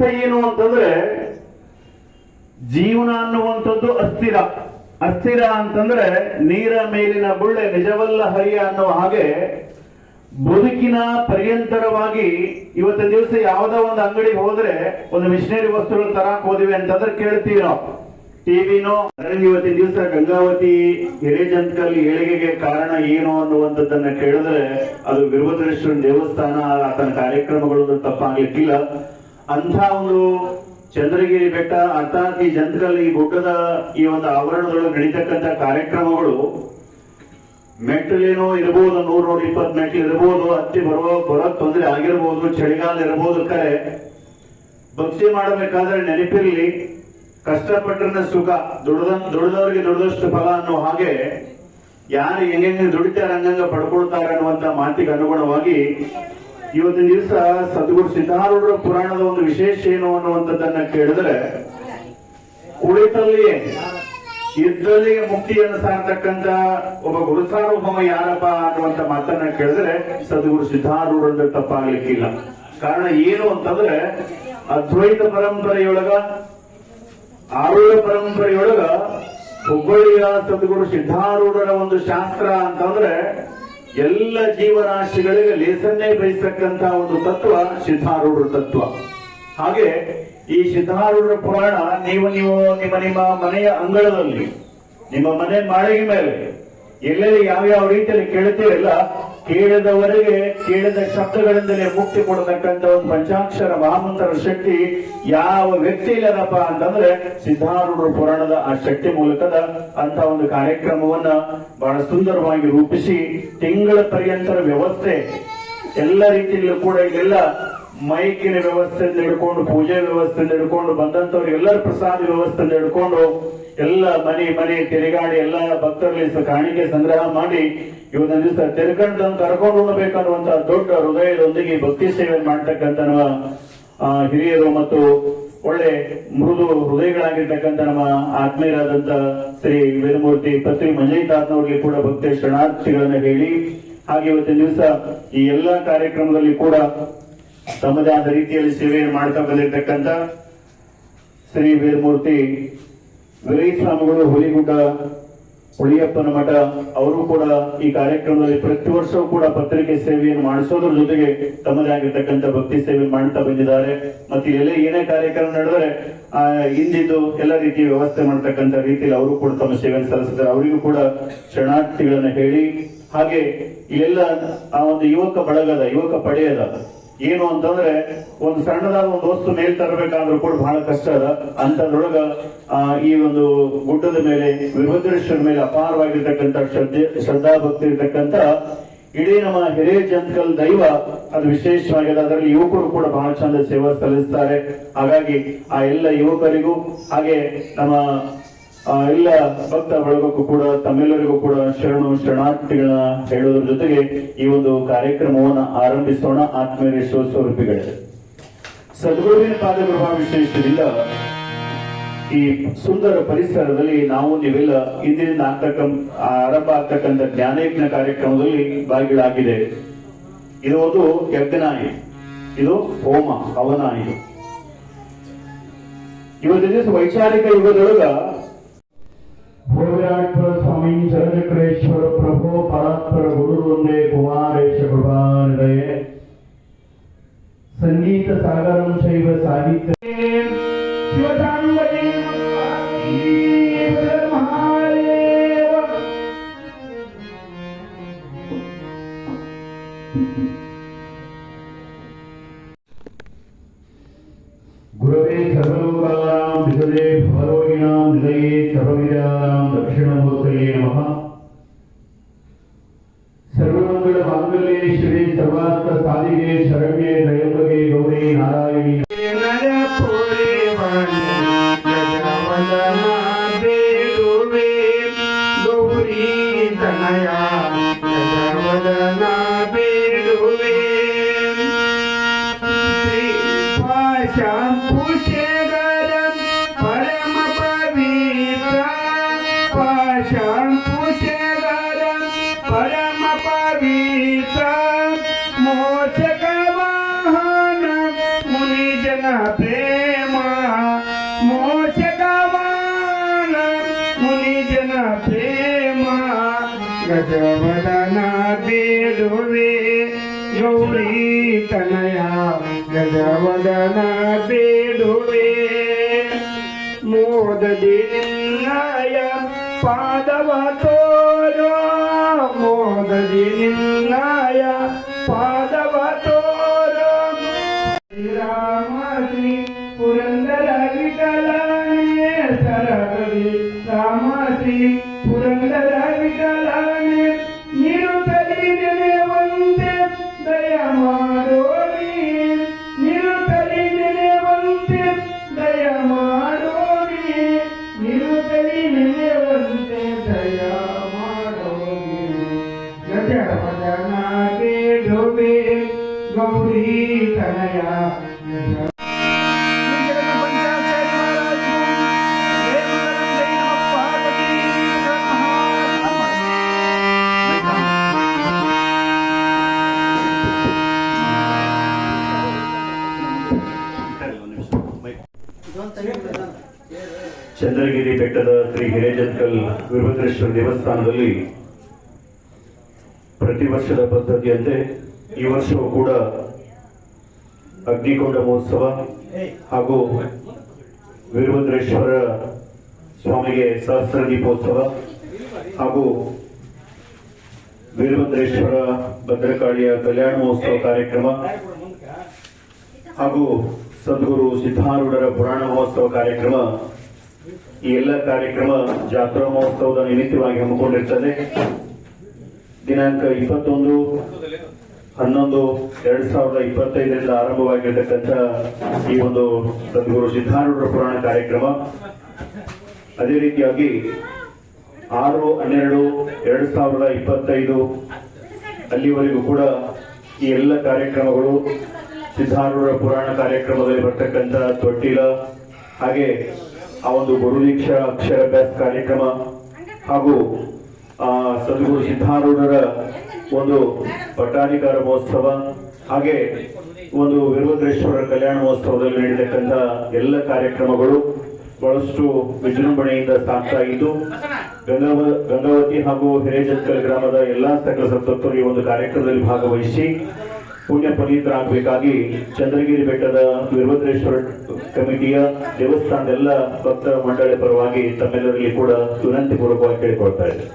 ಅರ್ಥ ಏನು ಅಂತಂದ್ರೆ ಜೀವನ ಅನ್ನುವಂಥದ್ದು ಅಸ್ಥಿರ. ಅಸ್ಥಿರ ಅಂತಂದ್ರೆ ನೀರ ಮೇಲಿನ ಬುಳ್ಳೆ, ನಿಜವಲ್ಲ ಹರಿಯ ಅನ್ನೋ ಹಾಗೆ ಬದುಕಿನ ಪರ್ಯಂತರವಾಗಿ ಇವತ್ತಿನ ದಿವಸ ಯಾವುದೋ ಒಂದು ಅಂಗಡಿಗೆ ಹೋದ್ರೆ ಒಂದು ಮಿಷನರಿ ವಸ್ತುಗಳು ತರಾಕ್ ಹೋದಿವಿ ಅಂತಂದ್ರೆ ಕೇಳ್ತೀವಿ ನಾವು. ಟಿವಿನೋ ಇವತ್ತಿನ ದಿವಸ ಗಂಗಾವತಿ ಹಿರೇಜಂತಕಲ್ ಏಳಿಗೆಗೆ ಕಾರಣ ಏನು ಅನ್ನುವಂಥದ್ದನ್ನ ಕೇಳಿದ್ರೆ ಅದು ವೀರಭದ್ರೇಶ್ವರನ ದೇವಸ್ಥಾನ, ಆತನ ಕಾರ್ಯಕ್ರಮಗಳು ತಪ್ಪಾಗ್ಲಿಕ್ಕಿಲ್ಲ. ಅಂಥ ಒಂದು ಚಂದ್ರಗಿರಿ ಬೆಟ್ಟ, ಅರ್ಥಾತ್ ಈ ಜನರಲ್ಲಿ ಈ ಗುಡ್ಡದ ಈ ಒಂದು ಆವರಣದೊಳಗೆ ನಡೀತಕ್ಕಂಥ ಕಾರ್ಯಕ್ರಮಗಳು ಮೆಟ್ಟಲೇನೋ ಇರಬಹುದು ನೂರ ನೂರ ಇಪ್ಪತ್ತು ಮೆಟ್ಲು ಇರಬಹುದು ಹತ್ತಿ ಬರುವ ಬರೋ ತೊಂದರೆ ಆಗಿರ್ಬೋದು, ಚಳಿಗಾಲ ಇರಬಹುದು ಕರೆ, ಭಕ್ತಿ ಮಾಡಬೇಕಾದ್ರೆ ನೆನಪಿರಲಿ ಕಷ್ಟಪಟ್ಟರನ್ನ ಸುಖ, ದುಡ್ದ, ದುಡ್ದವ್ರಿಗೆ ದುಡ್ದಷ್ಟು ಫಲ ಅನ್ನೋ ಹಾಗೆ ಯಾರು ಹೆಂಗೆ ದುಡಿತಾರೆ ಹಂಗಂಗ ಪಡ್ಕೊಳ್ತಾರೆ ಅನ್ನುವಂತ ಮಾತಿಗೆ ಅನುಗುಣವಾಗಿ ಇವತ್ತಿನ ದಿವಸ ಸದ್ಗುರು ಸಿದ್ಧಾರೂಢರ ಪುರಾಣದ ಒಂದು ವಿಶೇಷ ಏನು ಅನ್ನುವಂಥದ್ದನ್ನ ಕೇಳಿದ್ರೆ ಕುಳಿತಲ್ಲಿ ಇದ್ರಲ್ಲಿ ಮುಕ್ತಿಯನ್ನು ಸಾರ್ತಕ್ಕಂತ ಒಬ್ಬ ಗುರುಸಾರ್ವಭೌಮ ಯಾರಪ್ಪ ಅನ್ನುವಂತ ಮಾತನ್ನ ಕೇಳಿದ್ರೆ ಸದ್ಗುರು ಸಿದ್ಧಾರೂಢ ತಪ್ಪಾಗ್ಲಿಕ್ಕಿಲ್ಲ. ಕಾರಣ ಏನು ಅಂತಂದ್ರೆ, ಅದ್ವೈತ ಪರಂಪರೆಯೊಳಗ, ಆರೂಢ ಪರಂಪರೆಯೊಳಗ ಹುಬ್ಬಳ್ಳಿಯ ಸದ್ಗುರು ಸಿದ್ಧಾರೂಢರ ಒಂದು ಶಾಸ್ತ್ರ ಅಂತಂದ್ರೆ ಎಲ್ಲ ಜೀವರಾಶಿಗಳಿಗೆ ಲೇಸನ್ನೇ ಬಯಸ್ತಕ್ಕಂತ ಒಂದು ತತ್ವ ಸಿದ್ಧಾರೂಢ ತತ್ವ. ಹಾಗೆ ಈ ಸಿದ್ಧಾರೂಢ ಪುರಾಣ ನೀವು ನೀವು ನಿಮ್ಮ ನಿಮ್ಮ ಮನೆಯ ಅಂಗಳದಲ್ಲಿ, ನಿಮ್ಮ ಮನೆ ಮಾಳಿಗೆ ಮೇಲೆ ಎಲ್ಲೆಲ್ಲಿ ಯಾವ್ಯಾವ ರೀತಿಯಲ್ಲಿ ಕೇಳ್ತೀರಲ್ಲ ಕೇಳದವರೆಗೆ ಕೇಳಿದ ಶಬ್ದಗಳಿಂದಲೇ ಮುಕ್ತಿ ಕೊಡತಕ್ಕಂಥ ಒಂದು ಪಂಚಾಕ್ಷರ ಮಹಾಮಂತ್ರ ಶಕ್ತಿ ಯಾವ ವ್ಯಕ್ತಿ ಇಲ್ಲದಪ್ಪ ಅಂತಂದ್ರೆ ಸಿದ್ಧಾರೂಢ ಪುರಾಣದ ಆ ಶಕ್ತಿ ಮೂಲಕದ ಅಂತ ಒಂದು ಕಾರ್ಯಕ್ರಮವನ್ನ ಬಹಳ ಸುಂದರವಾಗಿ ರೂಪಿಸಿ ತಿಂಗಳ ಪರ್ಯಂತರ ವ್ಯವಸ್ಥೆ ಎಲ್ಲ ರೀತಿಯಲ್ಲೂ ಕೂಡ ಇಲ್ಲೆಲ್ಲ ಮೈಕಿನ ವ್ಯವಸ್ಥೆ ಹಿಡ್ಕೊಂಡು ಪೂಜೆ ವ್ಯವಸ್ಥೆ ಹಿಡ್ಕೊಂಡು ಬಂದಂತವ್ರು ಎಲ್ಲರ ಪ್ರಸಾದ ವ್ಯವಸ್ಥೆ ಹಿಡ್ಕೊಂಡು ಎಲ್ಲ ಮನೆ ಮನೆ ತಿರುಗಾಡಿ ಎಲ್ಲ ಭಕ್ತರಲ್ಲಿ ಕಾಣಿಕೆ ಸಂಗ್ರಹ ಮಾಡಿ ಇವತ್ತಿನ ದಿವಸ ತಿರ್ಕೊಂಡು ಕರ್ಕೊಂಡು ಉಣ್ಣಬೇಕನ್ನುವಂತ ದೊಡ್ಡ ಹೃದಯದೊಂದಿಗೆ ಭಕ್ತಿ ಸೇವೆ ಮಾಡ್ತಕ್ಕಂಥ ನಮ್ಮ ಹಿರಿಯರು ಮತ್ತು ಒಳ್ಳೆ ಮೃದು ಹೃದಯಗಳಾಗಿರ್ತಕ್ಕಂಥ ನಮ್ಮ ಆತ್ಮೀಯರಾದಂತ ಶ್ರೀ ವೇದಮೂರ್ತಿ ಪತ್ರಿ ಮಂಜಯಿತಾತ್ನವ್ರಿಗೆ ಕೂಡ ಭಕ್ತಿ ಶರಣಾರ್ಥಿಗಳನ್ನ ಹೇಳಿ, ಹಾಗೆ ಇವತ್ತಿನ ದಿವಸ ಈ ಎಲ್ಲಾ ಕಾರ್ಯಕ್ರಮದಲ್ಲಿ ಕೂಡ ತಮ್ಮದೇ ಆದ ರೀತಿಯಲ್ಲಿ ಸೇವೆಯನ್ನು ಮಾಡ್ತಾ ಬಂದಿರತಕ್ಕಂತ ಶ್ರೀ ವೀರಮೂರ್ತಿ ವೀರೈ ಸ್ವಾಮಿಗಳು ಹುಲಿಗುಡ್ಡ ಹುಳಿಯಪ್ಪನ ಮಠ, ಅವರು ಕೂಡ ಈ ಕಾರ್ಯಕ್ರಮದಲ್ಲಿ ಪ್ರತಿ ವರ್ಷವೂ ಕೂಡ ಪತ್ರಿಕೆ ಸೇವೆಯನ್ನು ಮಾಡಿಸೋದ್ರ ಜೊತೆಗೆ ತಮ್ಮದೇ ಆಗಿರ್ತಕ್ಕಂಥ ಭಕ್ತಿ ಸೇವೆ ಮಾಡ್ತಾ ಬಂದಿದ್ದಾರೆ. ಮತ್ತೆ ಎಲ್ಲ ಏನೇ ಕಾರ್ಯಕ್ರಮ ನಡೆದರೆ ಇಂದಿದ್ದು ಎಲ್ಲ ರೀತಿಯ ವ್ಯವಸ್ಥೆ ಮಾಡ್ತಕ್ಕಂಥ ರೀತಿಯಲ್ಲಿ ಅವರು ಕೂಡ ತಮ್ಮ ಸೇವೆಯನ್ನು ಸಲ್ಲಿಸಿದ್ದಾರೆ. ಅವರಿಗೂ ಕೂಡ ಶರಣಾರ್ಥಿಗಳನ್ನು ಹೇಳಿ, ಹಾಗೆ ಎಲ್ಲ ಆ ಒಂದು ಯುವಕ ಬಳಗದ, ಯುವಕ ಪಡೆಯದ ಏನು ಅಂತಂದ್ರೆ, ಒಂದು ಸಣ್ಣದಾದ ಒಂದು ವಸ್ತು ಮೇಲ್ ತರಬೇಕಾದ್ರೂ ಕೂಡ ಬಹಳ ಕಷ್ಟ ಅದ. ಅಂತದ್ರೊಳಗ ಈ ಒಂದು ಗುಡ್ಡದ ಮೇಲೆ, ವಿಭದ್ರೇಶ್ವರ ಮೇಲೆ ಅಪಾರವಾಗಿರ್ತಕ್ಕಂಥ ಶ್ರದ್ಧೆ ಶ್ರದ್ಧಾ ಭಕ್ತಿ ಇರ್ತಕ್ಕಂಥ ಇಡೀ ನಮ್ಮ ಹಿರಿಯ ಜಂತಕಲ್ ದೈವ, ಅದು ವಿಶೇಷವಾಗಿದೆ ಅದರಲ್ಲಿ ಯುವಕರು ಕೂಡ ಬಹಳ ಚಂದ ಸೇವಾ ಸಲ್ಲಿಸ್ತಾರೆ. ಹಾಗಾಗಿ ಆ ಎಲ್ಲ ಯುವಕರಿಗೂ, ಹಾಗೆ ನಮ್ಮ ಎಲ್ಲ ಭಕ್ತ ಬಳಗಕ್ಕೂ ಕೂಡ, ತಮ್ಮೆಲ್ಲರಿಗೂ ಕೂಡ ಶರಣು ಶರಣಾರ್ಥಿಗಳನ್ನ ಹೇಳೋದ್ರ ಜೊತೆಗೆ ಈ ಒಂದು ಕಾರ್ಯಕ್ರಮವನ್ನು ಆರಂಭಿಸೋಣ. ಆತ್ಮೀಯ ಸ್ವರೂಪಿಗಳೇ ಸದ್ಗುರುವಿನ ಪಾದಗೃಹ ವಿಶೇಷದಿಂದ ಈ ಸುಂದರ ಪರಿಸರದಲ್ಲಿ ನಾವು ನೀವೆಲ್ಲ ಇಂದಿನಿಂದ ಆಗ್ತಕ್ಕಂಥ ಆರಂಭ ಆಗ್ತಕ್ಕಂಥ ಜ್ಞಾನಯಜ್ಞ ಕಾರ್ಯಕ್ರಮದಲ್ಲಿ ಭಾಗಿಗಳಾಗಿದೆ ಇದು ಒಂದು ಯಜ್ಞನಾಯಿ ಇದು ಹೋಮ, ಹವನಾಯಿ. ಇವತ್ತಿನ ದಿವಸ ವೈಚಾರಿಕ ಯುಗದೊಳಗ విరాట్ స్వామి చంద్రకరేశ్వర ప్రభు పరాత్పర గురు ఉండే కుమారేశ కృపానిదయే సంగీత సాగరం చైవ ಪರಮ ಪವಿತ್ರ ಪಾಷಾಣ ಪರಮ ಪವಿತ್ರ ಮೋಚಕ ವಾಹನ ಮುನಿ ಜನ ગજવદના બેડોવે ગૌરી તનયા ગજવદના બેડોવે મોદ દિનાયા પાદવ તોરો મોદ દિનાયા પાદવ તો Thank you. ಚಂದ್ರಗಿರಿ ಬೆಟ್ಟದ ಶ್ರೀ ಹಿರೇಜಂಕಲ್ ವೀರಭದ್ರೇಶ್ವರ ದೇವಸ್ಥಾನದಲ್ಲಿ ಪ್ರತಿ ವರ್ಷದ ಪದ್ಧತಿಯಂತೆ ಈ ವರ್ಷವೂ ಕೂಡ ಅಗ್ನಿಕೊಂಡ ಮಹೋತ್ಸವ ಹಾಗೂ ವೀರಭದ್ರೇಶ್ವರ ಸ್ವಾಮಿಗೆ ಸಹಸ್ರ ದೀಪೋತ್ಸವ ಹಾಗೂ ವೀರಭದ್ರೇಶ್ವರ ಭದ್ರಕಾಳಿಯ ಕಲ್ಯಾಣ ಮಹೋತ್ಸವ ಕಾರ್ಯಕ್ರಮ ಹಾಗೂ ಸದ್ಗುರು ಸಿದ್ಧಾರೂಢರ ಪುರಾಣ ಮಹೋತ್ಸವ ಕಾರ್ಯಕ್ರಮ. ಈ ಎಲ್ಲ ಕಾರ್ಯಕ್ರಮ ಜಾತ್ರಾ ಮಹೋತ್ಸವದ ನಿಮಿತ್ತವಾಗಿ ಹಮ್ಮಿಕೊಂಡಿರ್ತದೆ. ದಿನಾಂಕ ಇಪ್ಪತ್ತೊಂದು, ಹನ್ನೊಂದು, ಎರಡ್ ಸಾವಿರದ ಇಪ್ಪತ್ತೈದರಿಂದ ಆರಂಭವಾಗಿರ್ತಕ್ಕಂಥ ಈ ಒಂದು ಸದ್ಗುರು ಸಿದ್ಧಾರೂಢರ ಪುರಾಣ ಕಾರ್ಯಕ್ರಮ. ಅದೇ ರೀತಿಯಾಗಿ ಆರು, ಹನ್ನೆರಡು, ಎರಡ್ ಸಾವಿರದ ಇಪ್ಪತ್ತೈದು, ಅಲ್ಲಿವರೆಗೂ ಕೂಡ ಈ ಎಲ್ಲ ಕಾರ್ಯಕ್ರಮಗಳು ಸಿದ್ಧಾರೂಢರ ಪುರಾಣ ಕಾರ್ಯಕ್ರಮದಲ್ಲಿ ಬರ್ತಕ್ಕಂಥ ತೊಟ್ಟಿಲ, ಹಾಗೆ ಆ ಒಂದು ಗುರುದೀಕ್ಷಾ ಅಕ್ಷರಾಭ್ಯಾಸ ಕಾರ್ಯಕ್ರಮ ಹಾಗೂ, ಆ, ಸದ್ಗುರು ಸಿದ್ಧಾರೂಢರ ಒಂದು ಪಟ್ಟಾಧಿಕಾರ ಮಹೋತ್ಸವ ಹಾಗೆ ಒಂದು ವೀರಭದ್ರೇಶ್ವರ ಕಲ್ಯಾಣ ಮಹೋತ್ಸವದಲ್ಲಿ ನಡೆಯತಕ್ಕಂಥ ಎಲ್ಲ ಕಾರ್ಯಕ್ರಮಗಳು ಬಹಳಷ್ಟು ವಿಜೃಂಭಣೆಯಿಂದ ಸಾಗ್ತಾ ಇದ್ದು ಗಂಗಾವ, ಗಂಗಾವತಿ ಹಾಗೂ ಹಿರೇಜತ್ಕಲ್ ಗ್ರಾಮದ ಎಲ್ಲಾ ಸಕಲ ಸತ್ತರು ಈ ಒಂದು ಕಾರ್ಯಕ್ರಮದಲ್ಲಿ ಭಾಗವಹಿಸಿ ಪುಣ್ಯ ಪುನೀತರಾಗಬೇಕಾಗಿ ಚಂದ್ರಗಿರಿ ಬೆಟ್ಟದ ವೀರಭದ್ರೇಶ್ವರ ಕಮಿಟಿಯ ದೇವಸ್ಥಾನದ ಎಲ್ಲ ಭಕ್ತ ಮಂಡಳಿ ಪರವಾಗಿ ತಮ್ಮೆಲ್ಲರಲ್ಲಿ ಕೂಡ ವಿನಂತಿ ಪೂರ್ವಕವಾಗಿ ಕೇಳಿಕೊಳ್ತಾ ಇದೆ